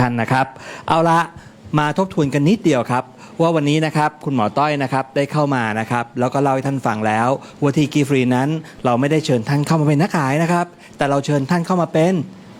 ท่านนะครับ เอาละมาทบทวนกันนิดเดียวครับ ว่าวันนี้นะครับคุณหมอต้อยนะครับได้เข้ามานะครับแล้วก็เล่าให้ท่านฟังแล้วว่าที่กีฟรีนั้น เราไม่ได้เชิญท่านเข้ามาเป็นนักขายนะครับ แต่เราเชิญท่านเข้ามาเป็น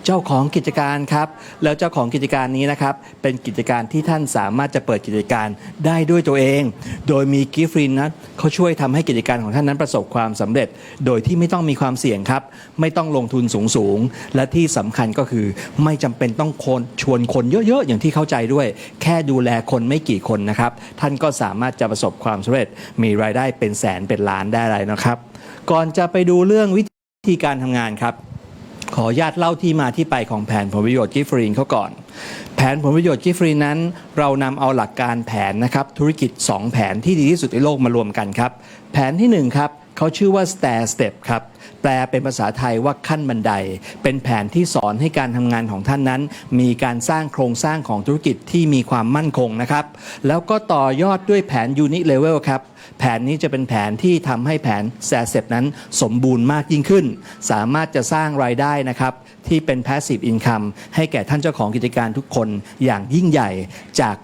เจ้าของกิจการครับ แล้วเจ้าของกิจการนี้นะครับ เป็นกิจการที่ท่านสามารถจะเปิดกิจการได้ด้วยตัวเอง โดยมีกิฟรีนั้นเขาช่วยทำให้กิจการของท่านนั้นประสบความสำเร็จ โดยที่ไม่ต้องมีความเสี่ยงครับ ไม่ต้องลงทุนสูงสูงและที่สำคัญก็คือ ไม่จำเป็นต้องคนชวนคนเยอะๆ อย่างที่เข้าใจด้วย แค่ดูแลคนไม่กี่คนนะครับ ท่านก็สามารถจะประสบความสำเร็จ มีรายได้เป็นแสนเป็นล้านได้เลยนะครับ ก่อนจะไปดูเรื่องวิธีการทำงานครับ ขออนุญาตเล่าที่มาที่ไปของแผนผลประโยชน์กิฟฟรีนเขาก่อน แผนผลประโยชน์กิฟฟรีนนั้น เรานำเอาหลักการแผนนะครับธุรกิจ 2 แผนที่ดีที่สุดในโลกมารวมกันครับ แผนที่1ครับ เขาชื่อว่า stair step ครับ แปลเป็นภาษาไทยว่าขั้นบันได เป็นแผนที่สอนให้การทำงานของท่านนั้น มีการสร้างโครงสร้างของธุรกิจที่มีความมั่นคงนะครับ แล้วก็ต่อยอดด้วยแผน unit level ครับ แผนนี้จะเป็นแผนที่ทำให้แผน s a s e p นั้นสมบูรณ์มากยิ่งขึ้น สามารถจะสร้างรายได้นะครับที่เป็น passive income ให้แก่ท่านเจ้าของกิจการทุกคนอย่างยิ่งใหญ่จาก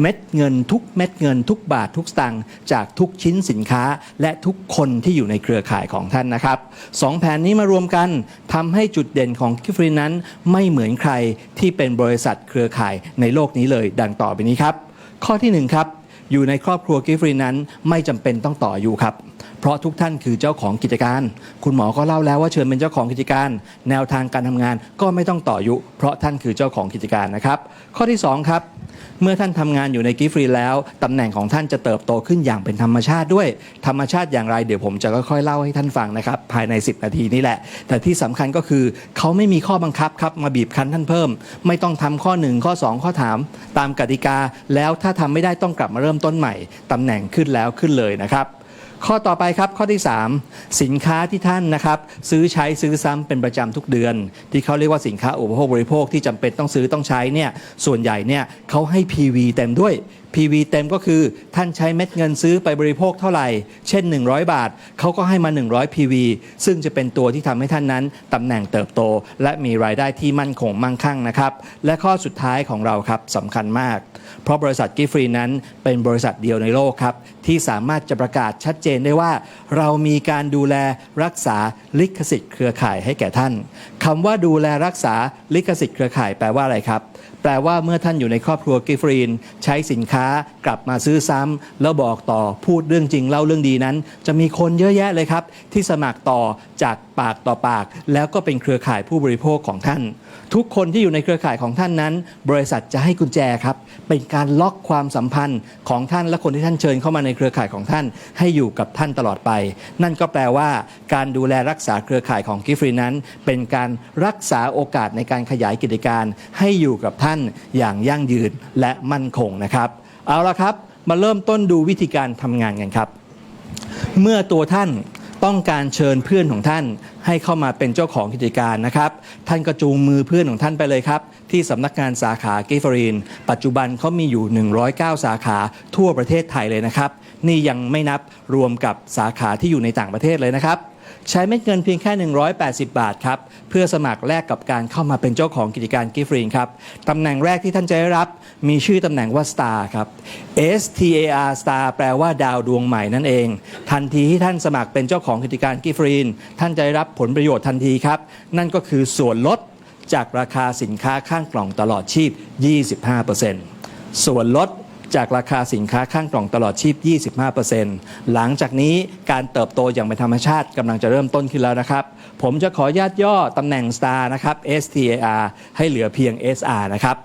เม็ดเงินทุกเม็ดเงินทุกบาททุกสตางค์จากทุกชิ้นสินค้า และทุกคนที่อยู่ในเครือข่ายของท่านนะครับสองแผนนี้มารวมกันทำให้จุดเด่นของกิฟรีนั้นไม่เหมือนใครที่เป็นบริษัทเครือข่ายในโลกนี้เลย ดังต่อไปนี้ครับ ข้อที่หนึ่งครับอยู่ในครอบครัวกิฟรีนั้นไม่จำเป็นต้องต่ออายู่ครับ เพราะทุกท่านคือเจ้าของกิจการ คุณหมอก็เล่าแล้วว่าเชิญเป็นเจ้าของกิจการ แนวทางการทำงานก็ไม่ต้องต่ออยุ เพราะท่านคือเจ้าของกิจการนะครับ ข้อที่สองครับ เมื่อท่านทำงานอยู่ในกิฟฟรีแล้วตำแหน่งของท่านจะเติบโตขึ้นอย่างเป็นธรรมชาติด้วย ธรรมชาติอย่างไรเดี๋ยวผมจะค่อยๆเล่าให้ท่านฟังนะครับภายใน 10 นาทีนี่แหละ แต่ที่สำคัญก็คือเขาไม่มีข้อบังคับครับมาบีบคั้นท่านเพิ่ม ไม่ต้องทำข้อ 1 ข้อ 2 ข้อถาม ตามกติกาแล้วถ้าทำไม่ได้ต้องกลับมาเริ่มต้นใหม่ตำแหน่งขึ้นแล้วขึ้นเลยนะครับ ข้อต่อไปครับข้อที่ 3 สินค้าที่ท่านนะครับซื้อใช้ซื้อซ้ำเป็นประจำทุกเดือน ที่เขาเรียกว่าสินค้าอุปโภคบริโภคที่จำเป็นต้องซื้อต้องใช้เนี่ยส่วนใหญ่เนี่ยเขาให้ PV เต็มด้วย PV เต็มก็คือท่านใช้เม็ดเงินซื้อไปบริโภคเท่าไหร่ เช่น 100 บาท เขาก็ให้มา 100 PV ซึ่งจะเป็นตัวที่ทำให้ท่านนั้นตำแหน่งเติบโต และมีรายได้ที่มั่นคงมั่งคั่งนะครับ และข้อสุดท้ายของเราครับสำคัญมาก เพราะบริษัทกิฟรีนั้นเป็นบริษัทเดียวในโลกครับ ที่สามารถจะประกาศชัดเจนได้ว่า เรามีการดูแลรักษาลิขสิทธิ์เครือข่ายให้แก่ท่านคำว่าดูแลรักษาลิขสิทธิ์เครือข่ายแปลว่าอะไรครับแปลว่าเมื่อท่านอยู่ในครอบครัวกิฟรีน ใช้สินค้ากลับมาซื้อซ้ำแล้วบอกต่อพูดเรื่องจริงเล่าเรื่องดีนั้น จะมีคนเยอะแยะเลยครับ ที่สมัครต่อจากปากต่อปาก แล้วก็เป็นเครือข่ายผู้บริโภคของท่าน ทุกคนที่อยู่ในเครือข่ายของท่านนั้น บริษัทจะให้กุญแจครับ เป็นการล็อกความสัมพันธ์ของท่านและคนที่ท่านเชิญเข้ามาในเครือข่ายของท่าน ให้อยู่กับท่านตลอดไป นั่นก็แปลว่า การดูแลรักษาเครือข่ายของกิฟรีนั้น เป็นการรักษาโอกาสในการขยายกิจการให้อยู่กับท่านอย่างยั่งยืนและมั่นคงนะครับ เอาละครับมาเริ่มต้นดูวิธีการทำงานกันครับ เมื่อตัวท่านต้องการเชิญเพื่อนของท่านให้เข้ามาเป็นเจ้าของกิจการนะครับ ท่านก็จูงมือเพื่อนของท่านไปเลยครับ ที่สำนักงานสาขากิฟรีน ปัจจุบันเขามีอยู่ 109 สาขาทั่วประเทศไทยเลยนะครับ นี่ยังไม่นับรวมกับสาขาที่อยู่ในต่างประเทศเลยนะครับ ใช้เม็ดเงินเพียงแค่ 180 บาทครับ เพื่อสมัครแลกกับการเข้ามาเป็นเจ้าของกิจการกิฟรีนครับตำแหน่งแรกที่ท่านจะได้รับ มีชื่อตำแหน่งว่า Star ครับ S T A R Star แปลว่าดาวดวงใหม่นั่นเอง ทันทีที่ท่านสมัครเป็นเจ้าของกิจการกิฟรีน ท่านจะได้รับผลประโยชน์ทันทีครับ นั่นก็คือส่วนลดจากราคาสินค้าข้างกล่องตลอดชีพ 25%ส่วนลด จากราคาสินค้าข้างกล่องตลอดชีพ 25%หลังจากนี้การเติบโตอย่างเป็นธรรมชาติกำลังจะเริ่มต้นขึ้นแล้วนะครับ ผมจะขอญาตย่อตำแหน่ง Star นะครับ STAR ให้เหลือเพียง SR นะครับ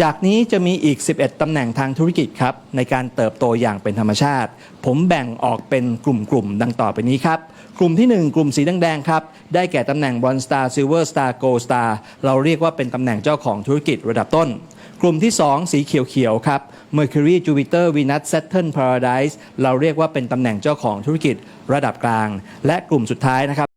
จากนี้จะมีอีก 11 ตำแหน่งทางธุรกิจครับ ในการเติบโตอย่างเป็นธรรมชาติ ผมแบ่งออกเป็นกลุ่มๆ ดังต่อไปนี้ครับ กลุ่มที่ 1 กลุ่มสีแดงๆ ครับ ได้แก่ตำแหน่ง Bronze Star Silver Star Gold Star เราเรียกว่าเป็นตำแหน่งเจ้าของธุรกิจระดับต้น กลุ่มที่ 2 สีเขียวๆครับ Mercury Jupiter Venus Saturn Paradise เราเรียกว่าเป็นตำแหน่งเจ้าของธุรกิจระดับกลาง และกลุ่มสุดท้ายนะครับ